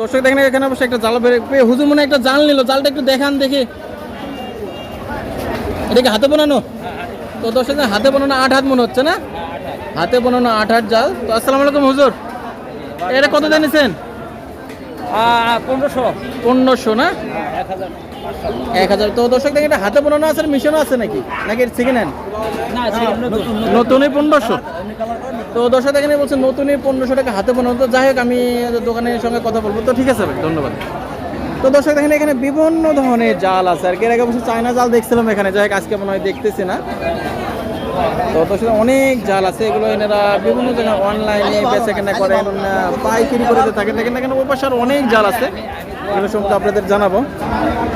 দর্শক দেখেন এখানে অবশ্যই একটা জাল পেয়ে হুজুর মনে হয় একটা জাল নিল। জালটা একটু দেখান দেখি। এটা কি হাতে বানানো? তো দর্শক হাতে বানানো আট হাত মনে হচ্ছে না? হাতে বানানো আট হাত জাল। তো আসসালামু আলাইকুম হুজুর। এটা কত জানিয়েছেন পনেরোশো। পনেরোশো না? এক হাজার তো দর্শক দেখেন এটা হাতে বানানো আছে মিশনও আছে নাকি? নাকি সেকেন্ড হ্যান্ড না নতুনই পনেরোশো? তো দর্শক এখানে বলছেন নতুনই পনেরোশো টাকা হাতে বানানো তো যাই হোক আমি দোকানের সঙ্গে কথা বলব। তো ঠিক আছে ভাই ধন্যবাদ। তো দর্শক দেখেন এখানে বিভিন্ন ধরনের জাল আছে। আর কি এর আগে অবশ্য চায়না জাল দেখছিলাম এখানে। যাই হোক আজকে মনে হয় দেখতেছি না। তো দর্শক অনেক জাল আছে। এগুলো এনারা বিভিন্ন জায়গায় অনলাইনে বেচা কেনা করেন পাইকারি করে থাকেন। দেখেন দেখেন ওই পাশে আর অনেক জাল আছে। এগুলো সম্পর্কে আপনাদের জানাব।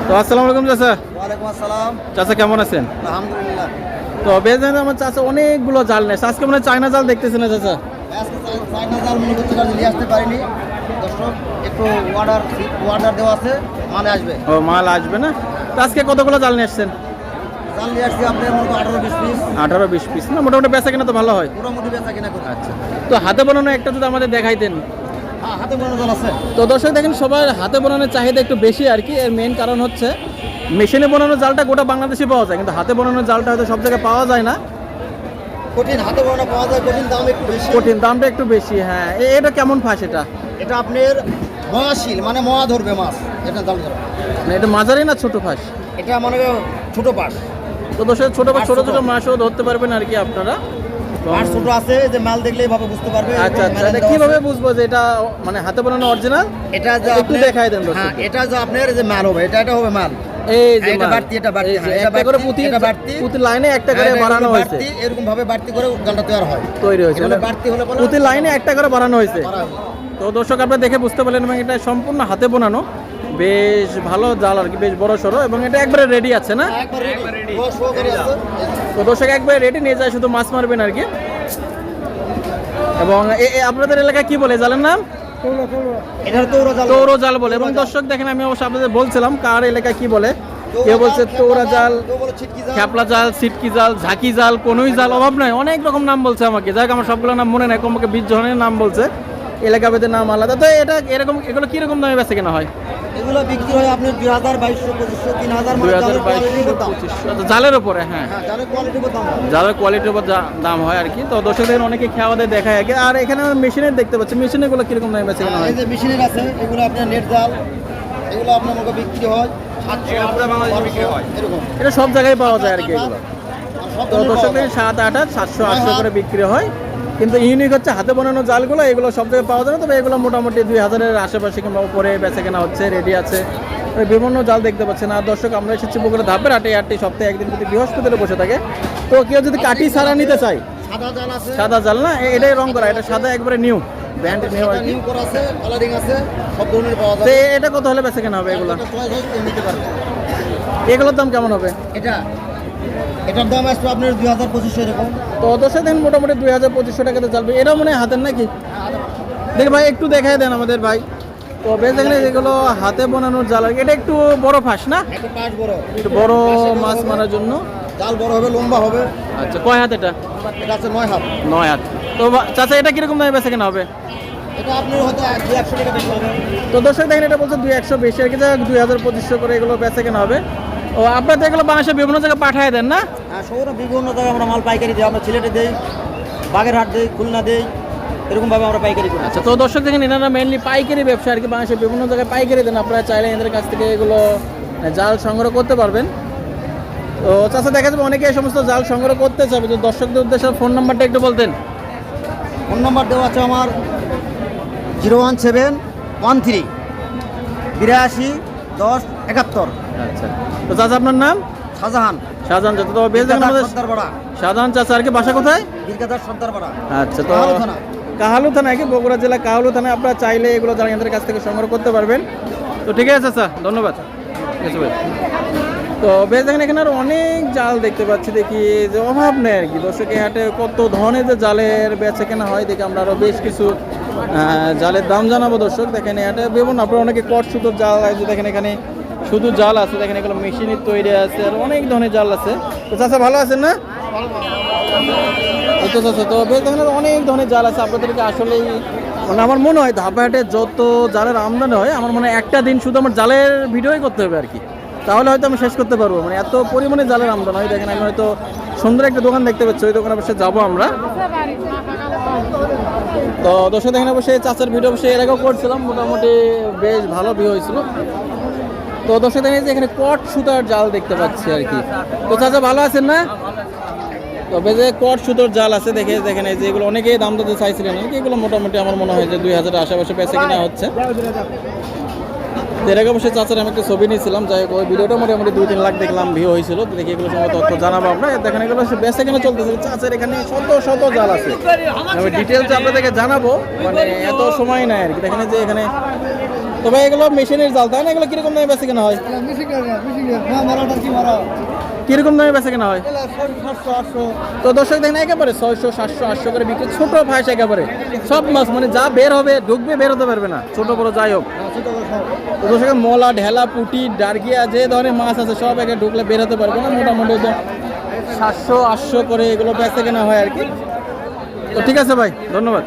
তো আসসালামু আলাইকুম চাচা। ওয়ালাইকুম আসসালাম। চাচা কেমন আছেন? আলহামদুলিল্লাহ। তো দেখেন আমার চাচা অনেকগুলো জাল নেই। আজকে মনে চায়না জাল দেখতেছেন না চাচা চাইনা জাল মনে করতে নিয়ে আসতে পারিনি। দর্শক একটু অর্ডার অর্ডার দেওয়া আছে মানে আসবে। ও মাল আসবে না? তো আজকে কতগুলো জাল নিয়ে আসছেন? জাল নিয়ে আসছি আপনার মনে আঠারো বিশ পিস। আঠারো বিশ পিস। না মোটামুটি বেচা কিনা তো ভালো হয়। মোটামুটি বেচা কিনা করে। আচ্ছা। তো হাতে বানানো একটা যদি আমাদের দেখাইতেন। হ্যাঁ হাতে বানানো জাল আছে। তো দর্শক দেখেন সবার হাতে বানানোর চাহিদা একটু বেশি আর কি। এর মেন কারণ হচ্ছে মেশিনে বানানো জালটা গোটা বাংলাদেশে পাওয়া যায় কিন্তু হাতে বানানো জালটা হয়তো সব জায়গায় পাওয়া যায় না। কঠিন হাতে বানানো পাওয়া যায় কঠিন দাম একটু বেশি। কঠিন দামটা একটু বেশি হ্যাঁ। এটা কেমন ফাঁস এটা? এটা আপনার মহাশীল মানে মহা ধরবে মাছ। এটা দাম ধরবে। না এটা মাঝারি না ছোট ফাঁস? এটা মনে ছোট পাশ তো দর্শক ছোট বা ছোট। ছোট। মাছও ধরতে পারবেন আর কি আপনারা। পাশ ছোট আছে যে মাল দেখলে এইভাবে বুঝতে পারবে আচ্ছা আচ্ছা এটা কীভাবে বুঝব যে এটা মানে হাতে বানানো অরিজিনাল এটা যে একটু দেখাই দেন হ্যাঁ এটা যে আপনার যে মাল হবে এটা এটা হবে মাল। এই যে এটা বাড়তি, এটা বাড়তি, হ্যাঁ, এটা একটা করে প্রতি এটা বাড়তি। প্রতি লাইনে একটা করে এটা বাড়ানো হয়েছে। এরকম ভাবে বাড়তি করে গালটা তৈরি হয়। তৈরি হয়েছে এগুলো না? বাড়তি হলে পরে প্রতি লাইনে একটা করে বাড়ানো হয়েছে। তো দর্শক আপনারা দেখে বুঝতে পারলেন এবং এটা সম্পূর্ণ হাতে বোনানো। বেশ ভালো জাল আর কি বেশ বড় সড়ো এবং এটা একবারে রেডি আছে না? করে। তো দর্শক একবারে রেডি নিয়ে যায় শুধু মাছ মারবেন আর কি। এবং এ- এ আপনাদের এলাকায় কি বলে জালের নাম? তৌর জাল। বলে। এবং দর্শক দেখেন আমি অবশ্য আপনাদের বলছিলাম কার এলাকায় কি বলে। কেউ বলছে তৌরা জাল খ্যাপলা জাল সিটকি জাল ঝাঁকি জাল কোনোই জাল অভাব নাই। অনেক রকম নাম বলছে আমাকে। যাক আমার সবগুলো নাম মনে নাই কমপক্ষে বিশ জনের নাম বলছে। এলাকা ভেদে নাম আলাদা। তো এটা এরকম এগুলো কীরকম দামে বেচে কেনা হয়? এগুলো বিক্রি হয় আপনার দুই হাজার বাইশশো পঁচিশশো তিন হাজার দুই মানে হাজার জালের বাইশ quality উপর দাম। পঁচিশশো। আচ্ছা, জালের উপরে হ্যাঁ। হ্যাঁ জালের কোয়ালিটির উপর দাম হয়। জালের কোয়ালিটির উপর দাম হয় আর কি। তো দর্শকদের অনেকে দেয় দেখায় আর কি। আর এখানে মেশিনের দেখতে পাচ্ছি মেশিনেরগুলো কীরকম দামে বেচে কেনা হ্যাঁ, হয়? এই যে মেশিনের আছে এগুলো আপনার নেট জাল এগুলো আপনার মনে বিক্রি হয় এটা সব জায়গায় পাওয়া যায় আর কি এগুলো। তো ধরনের দর্শক পাওয়া যায়। দেখেন সাত আট আট সাতশো আটশো করে বিক্রি হয়। কিন্তু ইউনিক হচ্ছে হাতে বানানো জালগুলো এগুলো সব জায়গায় পাওয়া যায় না তবে এগুলো মোটামুটি দুই হাজারের আশেপাশে কিংবা উপরে বেচা কেনা হচ্ছে রেডি আছে। বিভিন্ন জাল দেখতে পাচ্ছেন। আর দর্শক আমরা এসেছি বগুড়া ধাপের হাটে আটটি সপ্তাহে একদিন যদি বৃহস্পতিতে বসে থাকে। তো কেউ যদি কাটি ছাড়া নিতে চায় সাদা জাল না এটাই রং করা এটা সাদা একবারে নিউ ব্যান্ড নিউ আর নিউ করা আছে কালারিং আছে সব ধরনের পাওয়া তো এটা কত হলে বেচা কেনা হবে এগুলো? এগুলোর দাম কেমন হবে? এটা এটার দাম আসবে আপনার দুই হাজার পঁচিশশো এরকম। তো দর্শক দেখেন মোটামুটি দুই হাজার পঁচিশশো টাকাতে চালবে। এটাও মনে হয় হাতের নাকি? দেখ ভাই একটু দেখাই দেন আমাদের ভাই। তো বেশ দেখলে যেগুলো হাতে বানানোর জাল এটা একটু বড় ফাঁস না? বড়। একটু বড় মাছ মারার জন্য। জাল বড় হবে লম্বা হবে। আচ্ছা কয় হাত এটা? এটা আছে নয় হাত। নয় হাত। তো চাচা এটা কীরকম দামে বেচা কেনা হবে? এটা আপনার হয়তো একশো টাকা হবে। তো দর্শক দেখেন এটা বলছে দুই একশো বেশি আর কি দুই হাজার পঁচিশশো করে এগুলো বেচা কেনা হবে। ও আপনার এগুলো বাংলাদেশের বিভিন্ন জায়গায় পাঠিয়ে দেন না? হ্যাঁ সৌর বিভিন্ন জায়গায় আমরা মাল পাইকারি দিই আমরা সিলেটে দিই বাগেরহাট দিই খুলনা দিই এরকমভাবে আমরা পাইকারি করি। আচ্ছা তো দর্শক দেখেন এনারা মেনলি পাইকারি ব্যবসা আর কি বাংলাদেশের বিভিন্ন জায়গায় পাইকারি দেন। আপনারা চাইলে এদের কাছ থেকে এগুলো জাল সংগ্রহ করতে পারবেন। তো চাষা দেখা যাবে অনেকে এই সমস্ত জাল সংগ্রহ করতে চাবে তো দর্শকদের উদ্দেশ্যে ফোন নাম্বারটা একটু বলতেন। ফোন নাম্বার দেওয়া আছে আমার zero one seven one three বিরাশি দশ একাত্তর। আচ্ছা। তো চাচা আপনার নাম? শাহজাহান। শাহজাহান চাচা তো বেশ দেখেন আমাদের শাহজাহান চাচা আর কি বাসা কোথায়? বীরগাদার সর্দারপাড়া। আচ্ছা তো কাহালু থানা। কি বগুড়া জেলা কাহালু থানায় আপনারা চাইলে এগুলো জাল এদের কাছ থেকে সংগ্রহ করতে পারবেন। তো ঠিক আছে স্যার ধন্যবাদ। ঠিক আছে ভাই। তো বেশ দেখেন এখানে আর অনেক জাল দেখতে পাচ্ছি। দেখি যে অভাব নেই আর কি। দর্শক হাটে কত ধরনের যে জালের বেচে কেনা হয় দেখি আমরা আরও বেশ কিছু জালের দাম জানাব দর্শক, দেখেন এই হাটে বিভিন্ন আপনারা অনেকে কট সুতোর জাল আছে দেখেন এখানে শুধু জাল আছে, দেখেন এগুলো মেশিনের তৈরি আছে, আর অনেক ধরনের জাল আছে। তো চাচা, ভালো আছেন না? তো চাচা, তো বেশ দেখেন অনেক ধরনের জাল আছে, আপনাদেরকে আসলেই মানে আমার মনে হয় ধাপাহাটে যত জালের আমদানি হয়, আমার মনে হয় একটা দিন শুধু আমার জালের ভিডিওই করতে হবে আর কি। তাহলে হয়তো আমি শেষ করতে পারব। মানে এত পরিমাণে জালের আমদানি। হয় দেখেন আমি হয়তো সুন্দর একটা দোকান দেখতে পাচ্ছি। ওই দোকানে অবশ্যই যাব আমরা। তো দর্শক, দেখেন অবশ্যই চাচার ভিডিও অবশ্যই এর আগেও করছিলাম। মোটামুটি বেশ ভালো ভিউ হয়েছিল। তো দর্শক, দেখেন যে এখানে কট সুতার জাল দেখতে পাচ্ছি আর কি। তো চাচা, ভালো আছেন না? তবে যে কট সুতোর জাল আছে, দেখে দেখেন এই যে এগুলো অনেকেই দাম দিতে চাইছিলেন। এগুলো মোটামুটি আমার মনে হয় যে দুই হাজার আশেপাশে পেছে কিনা হচ্ছে। এর আগে অবশ্যই চাচার আমি একটা ছবি নিয়েছিলাম, যাই ওই ভিডিওটা মোটামুটি দুই তিন লাখ দেখলাম ভিউ হয়েছিল, দেখি এগুলো সময় তথ্য জানাব আমরা। দেখেন, এগুলো বেসে কেন চলতেছে, চাচার এখানে শত শত জাল আছে। আমি ডিটেলস আপনাদেরকে জানাব মানে এত সময় নাই আর কি। দেখেন যে এখানে তবে এগুলো মেশিনের জাল, তাই না? এগুলো কীরকম দামে বেচে কেনা হয়? কীরকম দামে বেচে কেনা হয়? তো দর্শক, দেখেন, একেবারে ছয়শো, সাতশো, আটশো করে বিক্রি, ছোট ভাইস একেবারে। সব মাছ মানে যা বের হবে, ঢুকবে, বের হতে পারবে না। ছোট বড় যাই হোক। দর্শক, মলা, ঢেলা, পুটি, ডার্গিয়া, যে ধরনের মাছ আছে, সব একে ঢুকলে বেরোতে পারব পারবে না। মোটামুটি তো সাতশো, আটশো করে এগুলো বেচে কেনা হয় আর কি। তো ঠিক আছে ভাই, ধন্যবাদ।